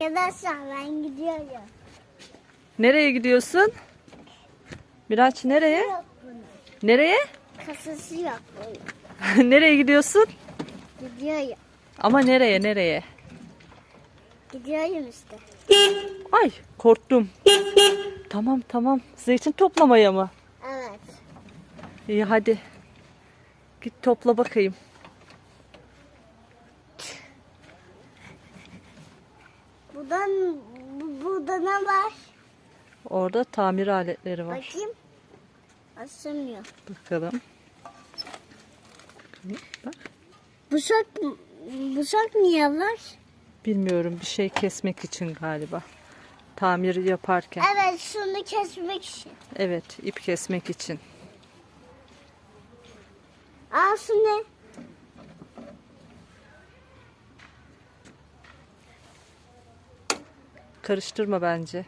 Arkadaşlar ben gidiyorum. Nereye gidiyorsun? Miraç nereye? Yok bunun. Nereye? Kasası yok bunun. nereye gidiyorsun? Gidiyorum. Ama nereye nereye? Gidiyorum işte. Ay korktum. tamam tamam. Zeytin toplamaya mı? Evet. İyi hadi. Git topla bakayım. Buradan bu, burada ne var? Orada tamir aletleri var. Bakayım. Asılmıyor. Bakalım. Bakalım, Bak. Bıçak, bıçak niye var? Bilmiyorum bir şey kesmek için galiba. Tamir yaparken. Evet şunu kesmek için. Evet ip kesmek için. Aa şu ne? Karıştırma bence.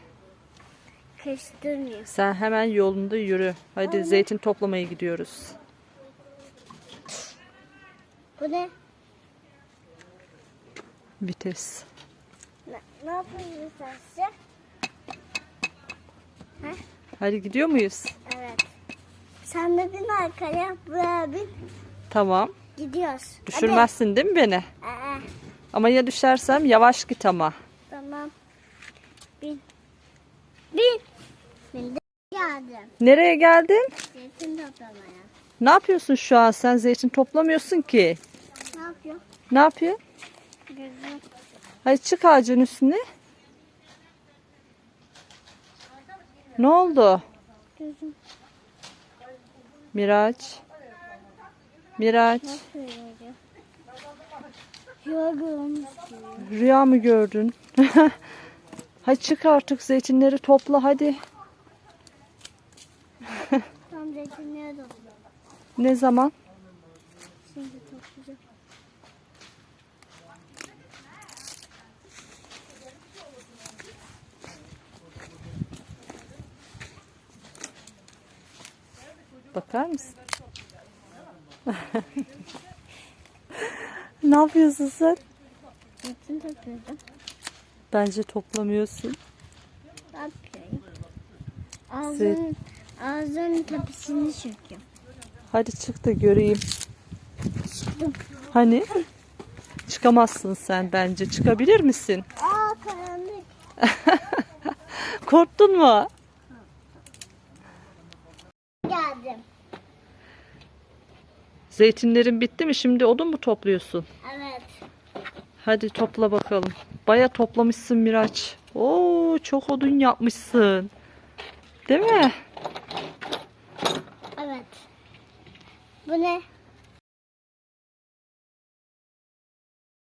Kestırmıyor. Sen hemen yolunda yürü. Hadi zeytin toplamaya gidiyoruz. Bu ne? Vites. Ne, ne yapıyorsun sen? Hadi gidiyor muyuz? Evet. Sen de bin arkaya, buraya bin. Tamam. Gidiyoruz. Düşürmezsin değil mi beni? Hadi. Aa, Ama ya düşersem yavaş git ama. Bin. Bin. Geldim. Nereye geldin? Zeytin toplamaya. Ne yapıyorsun şu an? Sen zeytin toplamıyorsun ki. Ne yapıyor? Ne yapıyor? Gözüm. Hadi çık ağacın üstüne. Ne oldu? Gözüm. Miraç. Miraç. Rüya mı gördün? hadi çık artık zeytinleri topla hadi. Tam zeytinliğe topluyor. Ne zaman? Şimdi toplayacağım. Bakar mısın? ne yapıyorsun sen? Zeytin topluyordum. Bence toplamıyorsun. Yapıyorum? Ağzının, ağzının tepesini çekiyorum. Hadi çık da göreyim. Hani? Çıkamazsın sen bence. Çıkabilir misin? Aa karanlık. Korktun mu? Geldim. Zeytinlerin bitti mi? Şimdi odun mu topluyorsun? Evet. Hadi topla bakalım. Baya toplamışsın Miraç. Oo çok odun yapmışsın. Değil mi? Evet. Bu ne?